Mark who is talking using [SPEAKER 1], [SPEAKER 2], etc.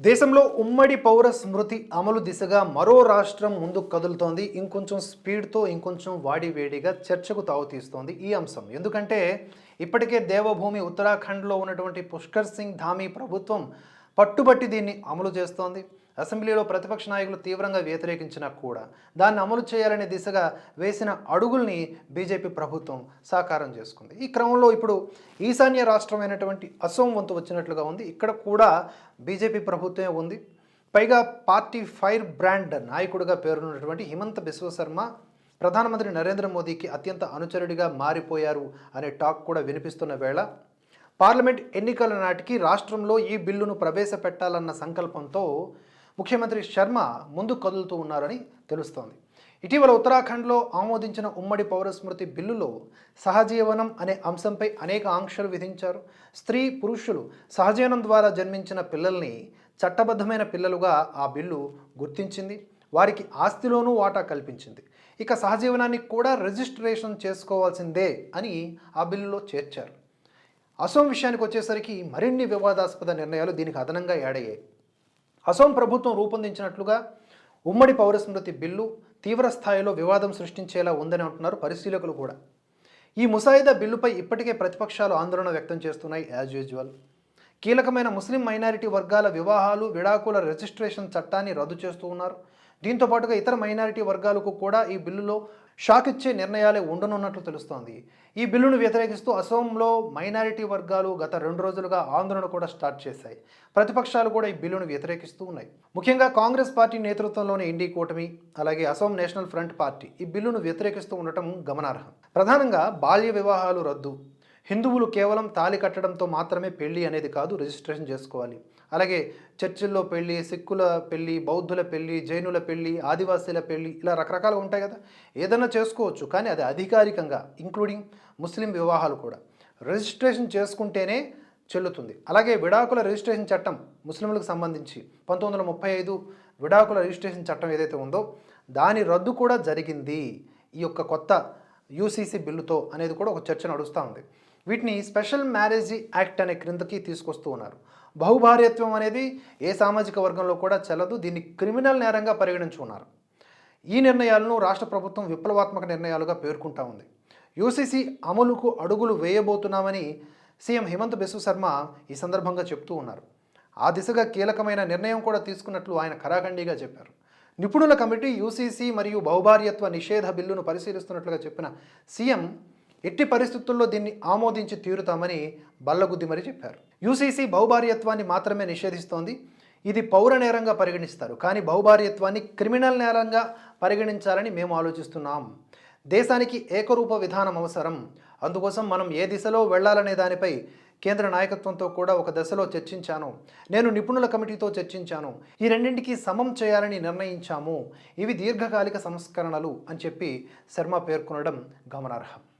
[SPEAKER 1] దేశంలో ఉమ్మడి పౌర స్మృతి అమలు దిశగా మరో రాష్ట్రం ముందుకు కదులుతోంది. ఇంకొంచెం స్పీడ్తో ఇంకొంచెం వాడివేడిగా చర్చకు తావుతీస్తోంది ఈ అంశం. ఎందుకంటే ఇప్పటికే దేవభూమి ఉత్తరాఖండ్లో ఉన్నటువంటి పుష్కర్ సింగ్ ధామీ ప్రభుత్వం పట్టుబట్టి దీన్ని అమలు చేస్తోంది. అసెంబ్లీలో ప్రతిపక్ష నాయకులు తీవ్రంగా వ్యతిరేకించినా కూడా దాన్ని అమలు చేయాలనే దిశగా వేసిన అడుగుల్ని బీజేపీ ప్రభుత్వం సాకారం చేసుకుంది. ఈ క్రమంలో ఇప్పుడు ఈశాన్య రాష్ట్రమైనటువంటి అసోం వంతు వచ్చినట్లుగా ఉంది. ఇక్కడ కూడా బీజేపీ ప్రభుత్వమే ఉంది. పైగా పార్టీ ఫైర్ బ్రాండ్ నాయకుడిగా పేరున్నటువంటి హిమంత బిశ్వశర్మ ప్రధానమంత్రి నరేంద్ర మోదీకి అత్యంత అనుచరుడిగా మారిపోయారు అనే టాక్ కూడా వినిపిస్తున్న వేళ పార్లమెంట్ ఎన్నికల నాటికి రాష్ట్రంలో ఈ బిల్లును ప్రవేశపెట్టాలన్న సంకల్పంతో ముఖ్యమంత్రి శర్మ ముందు కదులుతూ ఉన్నారని తెలుస్తోంది. ఇటీవల ఉత్తరాఖండ్లో ఆమోదించిన ఉమ్మడి పౌరస్మృతి బిల్లులో సహజీవనం అనే అంశంపై అనేక ఆంక్షలు విధించారు. స్త్రీ పురుషులు సహజీవనం ద్వారా జన్మించిన పిల్లల్ని చట్టబద్ధమైన పిల్లలుగా ఆ బిల్లు గుర్తించింది. వారికి ఆస్తిలోనూ వాటా కల్పించింది. ఇక సహజీవనాన్ని కూడా రిజిస్ట్రేషన్ చేసుకోవాల్సిందే అని ఆ బిల్లులో చేర్చారు. అసోం విషయానికి వచ్చేసరికి మరిన్ని వివాదాస్పద నిర్ణయాలు దీనికి అదనంగా ఏడయ్యాయి అసోం ప్రభుత్వం రూపొందించినట్లుగా ఉమ్మడి పౌరస్మృతి బిల్లు తీవ్ర స్థాయిలో వివాదం సృష్టించేలా ఉందని అంటున్నారు పరిశీలకులు కూడా. ఈ ముసాయిదా బిల్లుపై ఇప్పటికే ప్రతిపక్షాలు ఆందోళన వ్యక్తం చేస్తున్నాయి యాజ్ యూజువల్ కీలకమైన ముస్లిం మైనారిటీ వర్గాల వివాహాలు విడాకుల రిజిస్ట్రేషన్ చట్టాన్ని రద్దు చేస్తూ ఉన్నారు. దీంతో పాటుగా ఇతర మైనారిటీ వర్గాలకు కూడా ఈ బిల్లులో షాక్ ఇచ్చే నిర్ణయాలే ఉండనున్నట్లు తెలుస్తోంది. ఈ బిల్లును వ్యతిరేకిస్తూ అసోంలో మైనారిటీ వర్గాలు గత రెండు రోజులుగా ఆందోళన కూడా స్టార్ట్ చేశాయి. ప్రతిపక్షాలు కూడా ఈ బిల్లును వ్యతిరేకిస్తూ ఉన్నాయి. ముఖ్యంగా కాంగ్రెస్ పార్టీ నేతృత్వంలోని ఇండి కూటమి అలాగే అసోం నేషనల్ ఫ్రంట్ పార్టీ ఈ బిల్లును వ్యతిరేకిస్తూ ఉండటం గమనార్హం. ప్రధానంగా బాల్య వివాహాలు రద్దు హిందువులు కేవలం తాళి కట్టడంతో మాత్రమే పెళ్ళి అనేది కాదు రిజిస్ట్రేషన్ చేసుకోవాలి. అలాగే చర్చిల్లో పెళ్ళి సిక్కుల పెళ్ళి బౌద్ధుల పెళ్ళి జైనుల పెళ్ళి ఆదివాసీల పెళ్ళి ఇలా రకరకాలుగా ఉంటాయి కదా. ఏదైనా చేసుకోవచ్చు కానీ అది అధికారికంగా ఇంక్లూడింగ్ ముస్లిం వివాహాలు కూడా. రిజిస్ట్రేషన్ చేసుకుంటేనే చెల్లుతుంది. అలాగే విడాకుల రిజిస్ట్రేషన్ చట్టం ముస్లింలకు సంబంధించి పంతొమ్మిది వందల ముప్పై ఐదు విడాకుల రిజిస్ట్రేషన్ చట్టం ఏదైతే ఉందో దాని రద్దు కూడా జరిగింది. ఈ యొక్క కొత్త యూసీసీ బిల్లుతో అనేది కూడా ఒక చర్చ నడుస్తూ ఉంది. వీటిని స్పెషల్ మ్యారేజ్ యాక్ట్ అనే క్రిందకి తీసుకొస్తూ ఉన్నారు. బహుభార్యత్వం అనేది ఏ సామాజిక వర్గంలో కూడా చెల్లదు దీన్ని క్రిమినల్ నేరంగా పరిగణించుకున్నారు ఈ నిర్ణయాలను రాష్ట్ర ప్రభుత్వం విప్లవాత్మక నిర్ణయాలుగా పేర్కొంటా ఉంది. యూసీసీ అమలుకు అడుగులు వేయబోతున్నామని సీఎం హిమంత్ బిశ్వ శర్మ ఈ సందర్భంగా చెప్తూ ఉన్నారు. ఆ దిశగా కీలకమైన నిర్ణయం కూడా తీసుకున్నట్లు ఆయన ఖరాఖండిగా చెప్పారు. నిపుణుల కమిటీ యూసీసీ మరియు బహుభార్యత్వ నిషేధ బిల్లును పరిశీలిస్తున్నట్లుగా చెప్పిన సీఎం ఎట్టి పరిస్థితుల్లో దీన్ని ఆమోదించి తీరుతామని బల్లగుద్ది మరి చెప్పారు. యూసీసీ బహుభార్యత్వాన్ని మాత్రమే నిషేధిస్తోంది. ఇది పౌర నేరంగా పరిగణిస్తారు. కానీ బహుభార్యత్వాన్ని క్రిమినల్ నేరంగా పరిగణించాలని మేము ఆలోచిస్తున్నాం. దేశానికి ఏకరూప విధానం అవసరం. అందుకోసం మనం ఏ దిశలో వెళ్ళాలనే దానిపై కేంద్ర నాయకత్వంతో కూడా ఒక దశలో చర్చించాను. నేను నిపుణుల కమిటీతో చర్చించాను. ఈ రెండింటికి సమం చేయాలని నిర్ణయించాము. ఇవి దీర్ఘకాలిక సంస్కరణలు అని చెప్పి శర్మ పేర్కొనడం గమనార్హం.